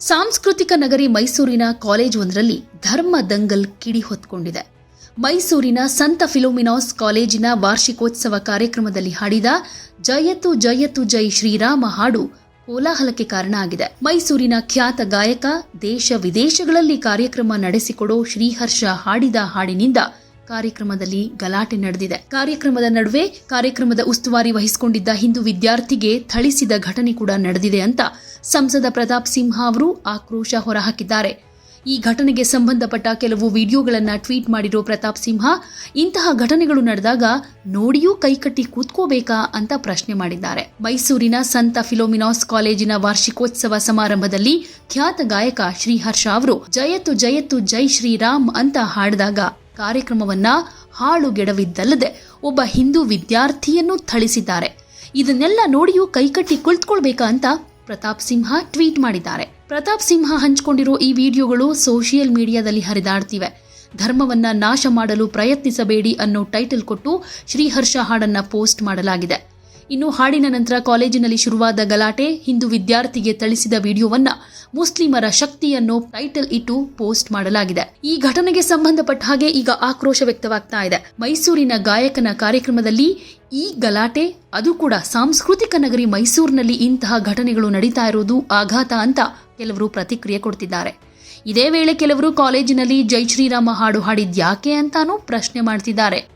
ಸಾಂಸ್ಕೃತಿಕ ನಗರಿ ಮೈಸೂರಿನ ಕಾಲೇಜ್ ಒಂದರಲ್ಲಿ ಧರ್ಮ ದಂಗಲ್ ಕಿಡಿ ಹೊತ್ಕೊಂಡಿದೆ. ಮೈಸೂರಿನ ಸಂತ ಫಿಲೋಮಿನಾಸ್ ಕಾಲೇಜಿನ ವಾರ್ಷಿಕೋತ್ಸವ ಕಾರ್ಯಕ್ರಮದಲ್ಲಿ ಹಾಡಿದ ಜಯತು ಜಯತು ಜೈ ಶ್ರೀರಾಮ ಹಾಡು ಕೋಲಾಹಲಕ್ಕೆ ಕಾರಣ ಆಗಿದೆ. ಮೈಸೂರಿನ ಖ್ಯಾತ ಗಾಯಕ ದೇಶ ವಿದೇಶಗಳಲ್ಲಿ ಕಾರ್ಯಕ್ರಮ ನಡೆಸಿಕೊಡೋ ಶ್ರೀಹರ್ಷ ಹಾಡಿದ ಹಾಡಿನಿಂದ ಕಾರ್ಯಕ್ರಮದಲ್ಲಿ ಗಲಾಟೆ ನಡೆದಿದೆ. ಕಾರ್ಯಕ್ರಮದ ನಡುವೆ ಕಾರ್ಯಕ್ರಮದ ಉಸ್ತುವಾರಿ ವಹಿಸಿಕೊಂಡಿದ್ದ ಹಿಂದೂ ವಿದ್ಯಾರ್ಥಿಗೆ ಥಳಿಸಿದ ಘಟನೆ ಕೂಡ ನಡೆದಿದೆ ಅಂತ ಸಂಸದ ಪ್ರತಾಪ್ ಸಿಂಹ ಅವರು ಆಕ್ರೋಶ ಹೊರಹಾಕಿದ್ದಾರೆ. ಈ ಘಟನೆಗೆ ಸಂಬಂಧಪಟ್ಟ ಕೆಲವು ವಿಡಿಯೋಗಳನ್ನು ಟ್ವೀಟ್ ಮಾಡಿರೋ ಪ್ರತಾಪ್ ಸಿಂಹ, ಇಂತಹ ಘಟನೆಗಳು ನಡೆದಾಗ ನೋಡಿಯೂ ಕೈಕಟ್ಟಿ ಕೂತ್ಕೋಬೇಕಾ ಅಂತ ಪ್ರಶ್ನೆ ಮಾಡಿದ್ದಾರೆ. ಮೈಸೂರಿನ ಸಂತ ಫಿಲೋಮಿನಾಸ್ ಕಾಲೇಜಿನ ವಾರ್ಷಿಕೋತ್ಸವ ಸಮಾರಂಭದಲ್ಲಿ ಖ್ಯಾತ ಗಾಯಕ ಶ್ರೀಹರ್ಷ ಅವರು ಜಯತ್ತು ಜಯತ್ತು ಜೈ ಶ್ರೀರಾಮ್ ಅಂತ ಹಾಡಿದಾಗ ಕಾರ್ಯಕ್ರಮವನ್ನ ಹಾಳುಗೆಡವಿದ್ದಲ್ಲದೆ ಒಬ್ಬ ಹಿಂದೂ ವಿದ್ಯಾರ್ಥಿಯನ್ನು ಥಳಿಸಿದ್ದಾರೆ. ಇದನ್ನೆಲ್ಲ ನೋಡಿಯೂ ಕೈಕಟ್ಟಿ ಕುಳಿತುಕೊಳ್ಬೇಕಾ ಅಂತ ಪ್ರತಾಪ್ ಸಿಂಹ ಟ್ವೀಟ್ ಮಾಡಿದ್ದಾರೆ. ಪ್ರತಾಪ್ ಸಿಂಹ ಹಂಚಿಕೊಂಡಿರೋ ಈ ವಿಡಿಯೋಗಳು ಸೋಷಿಯಲ್ ಮೀಡಿಯಾದಲ್ಲಿ ಹರಿದಾಡ್ತಿವೆ. ಧರ್ಮವನ್ನ ನಾಶ ಮಾಡಲು ಪ್ರಯತ್ನಿಸಬೇಡಿ ಅನ್ನೋ ಟೈಟಲ್ ಕೊಟ್ಟು ಶ್ರೀಹರ್ಷ ಹಾಡನ್ನ ಪೋಸ್ಟ್ ಮಾಡಲಾಗಿದೆ. ಇನ್ನು ಹಾಡಿನ ನಂತರ ಕಾಲೇಜಿನಲ್ಲಿ ಶುರುವಾದ ಗಲಾಟೆ, ಹಿಂದೂ ವಿದ್ಯಾರ್ಥಿಗೆ ಥಳಿಸಿದ ವಿಡಿಯೋವನ್ನ ಮುಸ್ಲಿಮರ ಶಕ್ತಿಯನ್ನು ಟೈಟಲ್ ಇಟ್ಟು ಪೋಸ್ಟ್ ಮಾಡಲಾಗಿದೆ. ಈ ಘಟನೆಗೆ ಸಂಬಂಧಪಟ್ಟ ಹಾಗೆ ಈಗ ಆಕ್ರೋಶ ವ್ಯಕ್ತವಾಗ್ತಾ ಇದೆ. ಮೈಸೂರಿನ ಗಾಯಕನ ಕಾರ್ಯಕ್ರಮದಲ್ಲಿ ಈ ಗಲಾಟೆ, ಅದು ಕೂಡ ಸಾಂಸ್ಕೃತಿಕ ನಗರಿ ಮೈಸೂರಿನಲ್ಲಿ ಇಂತಹ ಘಟನೆಗಳು ನಡೀತಾ ಇರೋದು ಆಘಾತ ಅಂತ ಕೆಲವರು ಪ್ರತಿಕ್ರಿಯೆ ಕೊಡ್ತಿದ್ದಾರೆ. ಇದೇ ವೇಳೆ ಕೆಲವರು ಕಾಲೇಜಿನಲ್ಲಿ ಜೈ ಶ್ರೀರಾಮ ಹಾಡು ಹಾಡಿದ್ಯಾಕೆ ಅಂತಾನೂ ಪ್ರಶ್ನೆ ಮಾಡ್ತಿದ್ದಾರೆ.